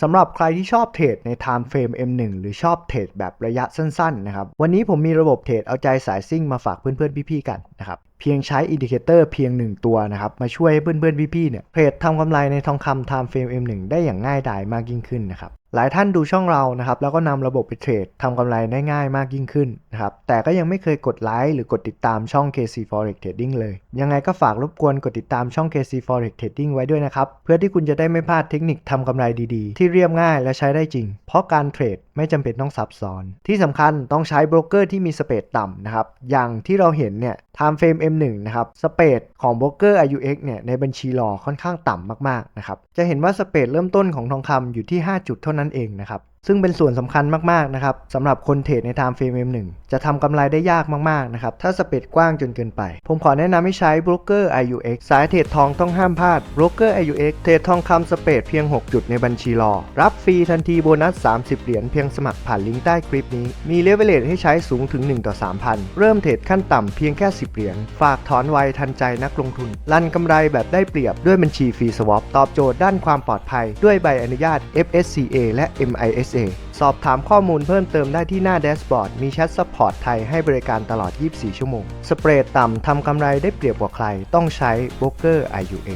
สำหรับใครที่ชอบเทรดใน Time Frame M1 หรือชอบเทรดแบบระยะสั้นๆนะครับ วันนี้ผมมีระบบเทรดเอาใจสายซิ่งมาฝากเพื่อนๆ พี่ๆ กันนะครับ เพียงใช้อินดิเคเตอร์เพียง 1 ตัวนะครับ มาช่วยให้เพื่อนๆ พี่ๆ เนี่ยเทรดทำกำไรในทองคำ Time Frame M1 ได้อย่างง่ายดายมากยิ่งขึ้นนะครับ หลายท่านดูช่องเรานะครับแล้วก็นำระบบไปเทรดทำกำไรได้ง่ายมากยิ่งขึ้นนะครับแต่ก็ยังไม่เคยกดไลค์หรือกดติดตามช่อง KC Forex Trading เลย ยังไงก็ฝากรบกวนกดติดตามช่อง KC Forex Trading ไว้ด้วยนะครับ เพื่อที่คุณจะได้ไม่พลาดเทคนิคทำกำไรดีๆ ที่เรียบง่ายและใช้ได้จริง เพราะการเทรดไม่จำเป็นต้องซับซ้อน ที่สำคัญต้องใช้โบรกเกอร์ที่มีสเปดต่ำนะครับอย่างที่เราเห็นเนี่ย Time Frame M1 นะครับสเปดของโบรกเกอร์ IUX เนี่ยในบัญชีรอค่อนข้างต่ำมากๆนะครับจะเห็นว่าสเปดเริ่มต้นของทองคำอยู่ที่ 5 จุดเท่านั้นั่นเองนะครับ ซึ่งเป็นส่วนสำคัญมากๆนะครับสำหรับคนเทรดใน Time Frame M1 จะทำกำไรได้ยากมากๆนะครับถ้าสเปดกว้างจนเกินไป ผมขอแนะนำให้ใช้บรกเกอร์ IUX สายเทรดทองต้องห้ามพลาดบรกเกอร์ IUX เทรดทองคำสเปดเพียง 6 จุดในบัญชีรอ รับฟรีทันทีโบนัส 30 เหรียญเพียงสมัครผ่านลิงก์ใต้คลิปนี้ มีเลเวลเลให้ใช้สูงถึง 1 ต่อ 3,000 เริ่มเทรดขั้นต่ำเพียงแค่ 10 เหรียญฝากถอนไวทันใจนักลงทุนลั่นกำไรแบบได้เปรียบด้วยบัญชีฟรีสวอปตอบโจทย์ด้านความปลอดภัย ด้วยใบอนุญาต FSCA และ MIS MISA สอบถามข้อมูลเพิ่มเติมได้ที่หน้าแดชบอร์ด มีแชทซัพพอร์ตไทยให้บริการตลอด 24 ชั่วโมง สเปรดต่ำทำกำไรได้เปรียบกว่าใคร ต้องใช้ b r o k e r IUA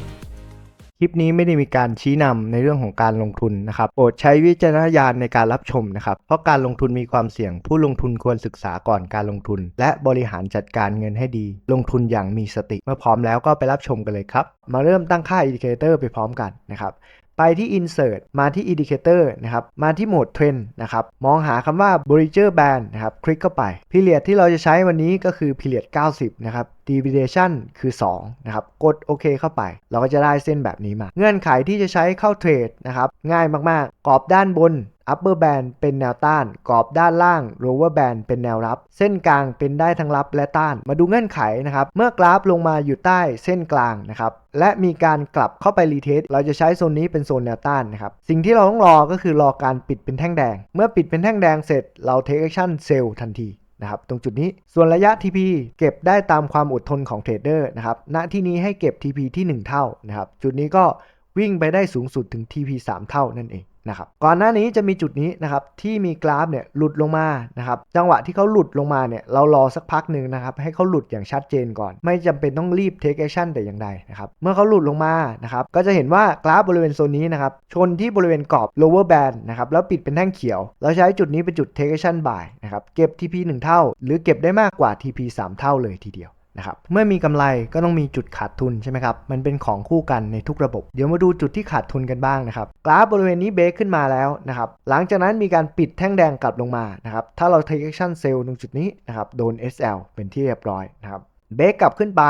คลิปนี้ไม่ได้มีการชี้นำในเรื่องของการลงทุนนะครับโปรดใช้วิจารณญาณในการรับชมนะครับ เพราะการลงทุนมีความเสี่ยง ผู้ลงทุนควรศึกษาก่อนการลงทุน และบริหารจัดการเงินให้ดี ลงทุนอย่างมีสติ เมื่อพร้อมแล้วก็ไปรับชมกันเลยครับ มาเริ่มตั้งค่าอินดิเคเตอร์ไปพร้อมกันนะครับ ไปที่ Insert มาที่ Indicator นะครับ มาที่โหมด Trend นะครับ มองหาคำว่า Bollinger Band นะครับ คลิกเข้าไป Period ที่เราจะใช้วันนี้ก็คือ Period 90 นะครับ Deviation คือ 2 นะครับ กดโอเคเข้าไป เราก็จะได้เส้นแบบนี้มา เงื่อนไขที่จะใช้เข้าเทรดนะครับ ง่ายมากๆ กรอบด้านบน upper band เป็นแนวต้าน กรอบด้านล่าง lower band เป็นแนวรับ เส้นกลางเป็นได้ทั้งรับและต้าน มาดูเงื่อนไขนะครับ เมื่อกราฟลงมาอยู่ใต้เส้นกลางนะครับ และมีการกลับเข้าไปรีเทสเราจะใช้โซนนี้เป็นโซนแนวต้านนะครับ สิ่งที่เราต้องรอก็คือรอการปิดเป็นแท่งแดง เมื่อปิดเป็นแท่งแดงเสร็จ เรา take action sell ทันทีนะครับตรงจุดนี้ส่วนระยะ TP เก็บได้ตามความอดทนของเทรดเดอร์นะครับณที่นี้ให้เก็บ TP ที่ 1 เท่านะครับจุดนี้ก็วิ่งไปได้สูงสุดถึง TP 3 เท่านั่นเอง นะครับก่อนหน้านี้จะมีจุดนี้นะครับที่มีกราฟเนี่ยหลุดลงมานะครับจังหวะที่เขาหลุดลงมาเนี่ยเรารอสักพักหนึ่งนะครับให้เขาหลุดอย่างชัดเจนก่อน ไม่จำเป็นต้องรีบ take action แต่อย่างใดนะครับเมื่อเขาหลุดลงมานะครับก็จะเห็นว่ากราฟบริเวณโซนนี้นะครับชนที่บริเวณกรอบ lower band นะครับแล้วปิดเป็นแท่งเขียว เราใช้จุดนี้เป็นจุด take action buy นะครับเก็บ TP 1 เท่า หรือเก็บได้มากกว่า TP 3 เท่าเลยทีเดียว นะครับเมื่อมีกำไรก็ต้องมีจุดขาดทุนใช่ไหมครับมันเป็นของคู่กันในทุกระบบ เดี๋ยวมาดูจุดที่ขาดทุนกันบ้างนะครับกราฟบริเวณนี้เบรกขึ้นมาแล้วนะครับหลังจากนั้นมีการปิดแท่งแดงกลับลงมานะครับถ้าเรา take action sell ตรงจุดนี้นะครับโดน SL เป็นที่เรียบร้อยนะครับเบรกกลับขึ้นไป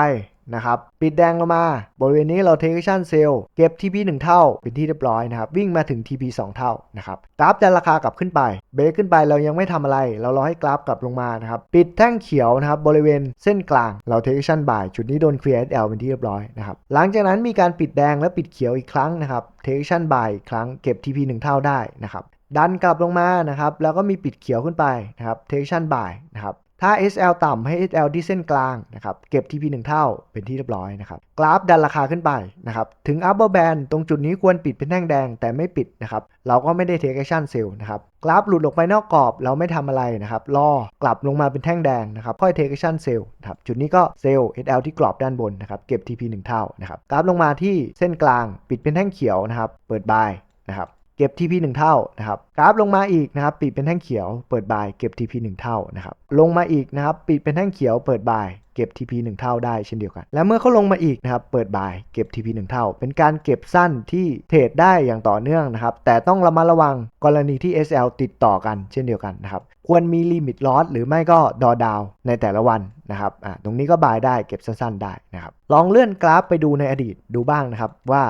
นะครับปิดแดงลงมา บริเวณนี้เรา take action sell เก็บ TP 1 เท่า เป็นที่เรียบร้อยนะครับ วิ่งมาถึง TP 2 เท่านะครับกราฟดันราคากลับขึ้นไป เบรกขึ้นไปเรายังไม่ทำอะไร เรารอให้กราฟกลับลงมานะครับ ปิดแท่งเขียวนะครับ บริเวณเส้นกลางเรา take action buy จุดนี้โดน clear SL เป็นที่เรียบร้อยนะครับ หลังจากนั้นมีการปิดแดงและปิดเขียวอีกครั้งนะครับ take action buy อีกครั้งเก็บ TP 1 เท่าได้นะครับดันกลับลงมานะครับ แล้วก็มีปิดเขียวขึ้นไปนะครับ take action buy นะครับ ถ้า SL ต่ำให้ SL ที่เส้นกลางนะครับ เก็บ TP 1 เท่าเป็นที่เรียบร้อยนะครับ กราฟดันราคาขึ้นไปนะครับ ถึง upper band ตรงจุดนี้ควรปิดเป็นแท่งแดงแต่ไม่ปิดนะครับ เราก็ไม่ได้ take action sell นะครับ กราฟหลุดออกไปนอกกรอบเราไม่ทำอะไรนะครับ รอกลับลงมาเป็นแท่งแดงนะครับ ค่อย take action sell นะครับจุดนี้ก็ sell SL ที่กรอบด้านบนนะครับ เก็บ TP 1 เท่านะครับ กราฟลงมาที่เส้นกลาง ปิดเป็นแท่งเขียวนะครับ เปิด buy นะครับ เก็บ TP 1 เท่านะครับกราฟลงมาอีกนะครับ ปิดเป็นแท่งเขียวเปิดบายเก็บ TP 1 เท่านะครับลงมาอีกนะครับปิดเป็นแท่งเขียวเปิดบายเก็บ TP 1 เท่าได้เช่นเดียวกัน และเมื่อเขาลงมาอีกนะครับเปิดบายเก็บ TP 1 เท่า เป็นการเก็บสั้นที่เทรดได้อย่างต่อเนื่องนะครับแต่ต้องระมัดระวังกรณีที่ SL ติดต่อกันเช่นเดียวกันนะครับควรมีลิมิตลอสหรือไม่ก็ดอดาวในแต่ละวันนะครับอ่าตรงนี้ก็บายได้เก็บสั้นๆได้นะครับลองเลื่อนกราฟไปดูในอดีตดูบ้างนะครับว่า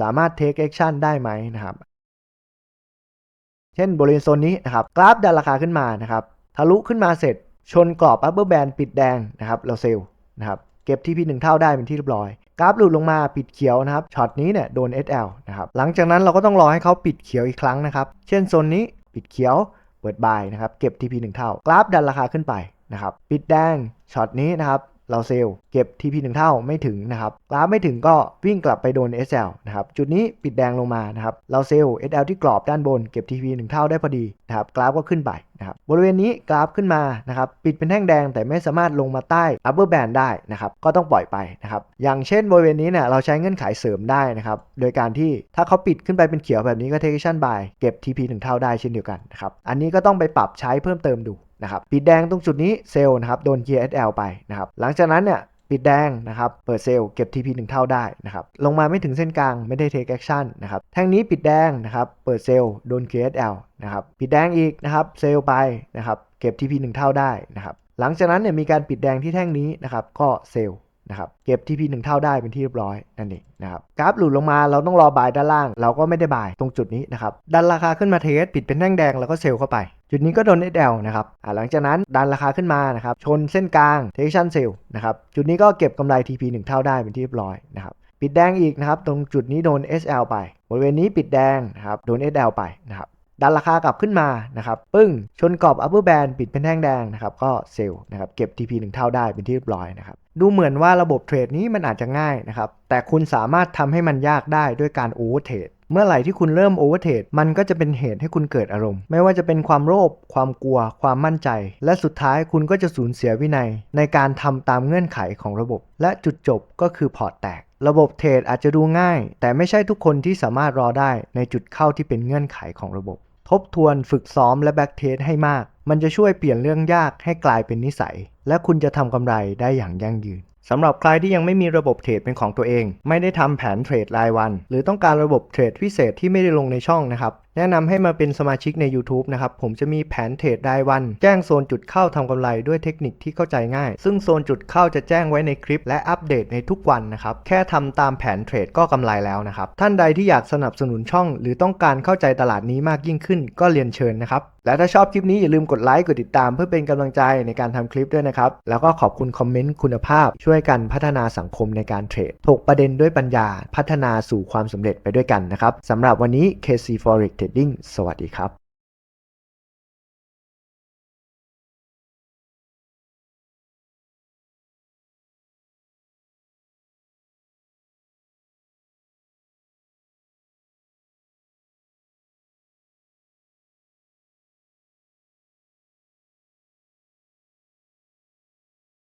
สามารถ take action ได้ไหมนะครับ เช่นบริเวณโซนนี้นะครับกราฟดันราคาขึ้นมานะครับทะลุขึ้นมาเสร็จชนกรอบ upper band ปิดแดงนะครับเราเซล์นะครับเก็บ TP 1เท่าได้เป็นที่เรียบร้อย กราฟหลุดลงมาปิดเขียวนะครับช็อตนี้เนี่ยโดน SL นะครับหลังจากนั้นเราก็ต้องรอให้เขาปิดเขียวอีกครั้งนะครับเช่นโซนนี้ปิดเขียวเปิดบายนะครับเก็บ TP 1เท่ากราฟดันราคาขึ้นไปนะครับปิดแดงช็อตนี้นะครับ เราเซลล์เก็บ TP 1 เท่าไม่ถึงนะครับกราฟไม่ถึงก็วิ่งกลับไปโดน SL นะครับจุดนี้ปิดแดงลงมานะครับเราเซล์ SL ที่กรอบด้านบนเก็บ TP 1 เท่าได้พอดีนะครับกราฟก็ขึ้นไปนะครับบริเวณนี้กราฟขึ้นมานะครับปิดเป็นแท่งแดงแต่ไม่สามารถลงมาใต้ upper band ได้นะครับก็ต้องปล่อยไปนะครับอย่างเช่นบริเวณนี้เนี่ยเราใช้เงื่อนไขเสริมได้นะครับโดยการที่ถ้าเขาปิดขึ้นไปเป็นเขียวแบบนี้ก็ take action buy เก็บ TP 1 เท่าได้เช่นเดียวกันนะครับอันนี้ก็ต้องไปปรับใช้เพิ่มเติมดู นะครับปิดแดงตรงจุดนี้เซลล์นะครับโดน GSL ไปนะครับหลังจากนั้นเนี่ยปิดแดงนะครับเปิดเซลล์เก็บ TP 1 เท่าได้นะครับลงมาไม่ถึงเส้นกลางไม่ได้ take action นะครับแท่งนี้ปิดแดงนะครับเปิดเซลล์โดน KSL นะครับปิดแดงอีกนะครับเซลล์ไปนะครับเก็บ TP 1 เท่าได้นะครับหลังจากนั้นเนี่ยมีการปิดแดงที่แท่งนี้นะครับก็เซลล์ นะครับเก็บ TP 1 เท่าได้เป็นที่เรียบร้อยนั่นเองนะครับกราฟหลุดลงมาเราต้องรอบายด้านล่าง เราก็ไม่ได้บายตรงจุดนี้นะครับดันราคาขึ้นมาเทสปิดเป็นแท่งแดงแล้วก็เซลล์เข้าไป จุดนี้ก็โดน SL นะครับหลังจากนั้นดันราคาขึ้นมานะครับชนเส้นกลาง Tension Sell นะครับจุดนี้ก็เก็บกำไร TP 1 เท่าได้เป็นที่เรียบร้อยนะครับปิดแดงอีกนะครับตรงจุดนี้โดน SL ไปบริเวณนี้ปิดแดงนะครับโดน SL ไปนะครับ ดันราคากลับขึ้นมานะครับปึ้งชนกรอบ upper band ปิดเป็นแท่งแดงนะครับก็เซลล์นะครับเก็บ TP 1 เท่าได้เป็นที่เรียบร้อยนะครับดูเหมือนว่าระบบเทรดนี้มันอาจจะง่ายนะครับแต่คุณสามารถทำให้มันยากได้ด้วยการโอเวอร์เทรดเมื่อไหร่ที่คุณเริ่มโอเวอร์เทรดมันก็จะเป็นเหตุให้คุณเกิดอารมณ์ ไม่ว่าจะเป็นความโลภความกลัว ความมั่นใจ และสุดท้ายคุณก็จะสูญเสียวินัย ในการทำตามเงื่อนไขของระบบ และจุดจบก็คือพอร์ตแตก ระบบเทรดอาจจะดูง่าย แต่ไม่ใช่ทุกคนที่สามารถรอได้ในจุดเข้าที่เป็นเงื่อนไขของระบบ ทบทวนฝึกซ้อมและแบ็กเทสให้มาก มันจะช่วยเปลี่ยนเรื่องยากให้กลายเป็นนิสัย และคุณจะทำกำไรได้อย่างยั่งยืนสำหรับใครที่ยังไม่มีระบบเทรดเป็นของตัวเอง ไม่ได้ทำแผนเทรดรายวัน หรือต้องการระบบเทรดพิเศษที่ไม่ได้ลงในช่องนะครับแนะนำให้มาเป็นสมาชิกใน YouTube นะครับ ผมจะมีแผนเทรดรายวัน แจ้งโซนจุดเข้าทำกำไรด้วยเทคนิคที่เข้าใจง่าย ซึ่งโซนจุดเข้าจะแจ้งไว้ในคลิปและอัปเดตในทุกวันนะครับ แค่ทำตามแผนเทรดก็กำไรแล้วนะครับ ท่านใดที่อยากสนับสนุนช่อง หรือต้องการเข้าใจตลาดนี้มากยิ่งขึ้น ก็เรียนเชิญนะครับ และถ้าชอบคลิปนี้อย่าลืมกดไลค์กดติดตามเพื่อเป็นกำลังใจในการทำคลิปด้วยนะครับ แล้วก็ขอบคุณคอมเมนต์คุณภาพ ช่วยกันพัฒนาสังคมในการเทรดถกประเด็นด้วยปัญญา พัฒนาสู่ความสำเร็จไปด้วยกันนะครับสำหรับวันนี้ KC Forex Trading สวัสดีครับ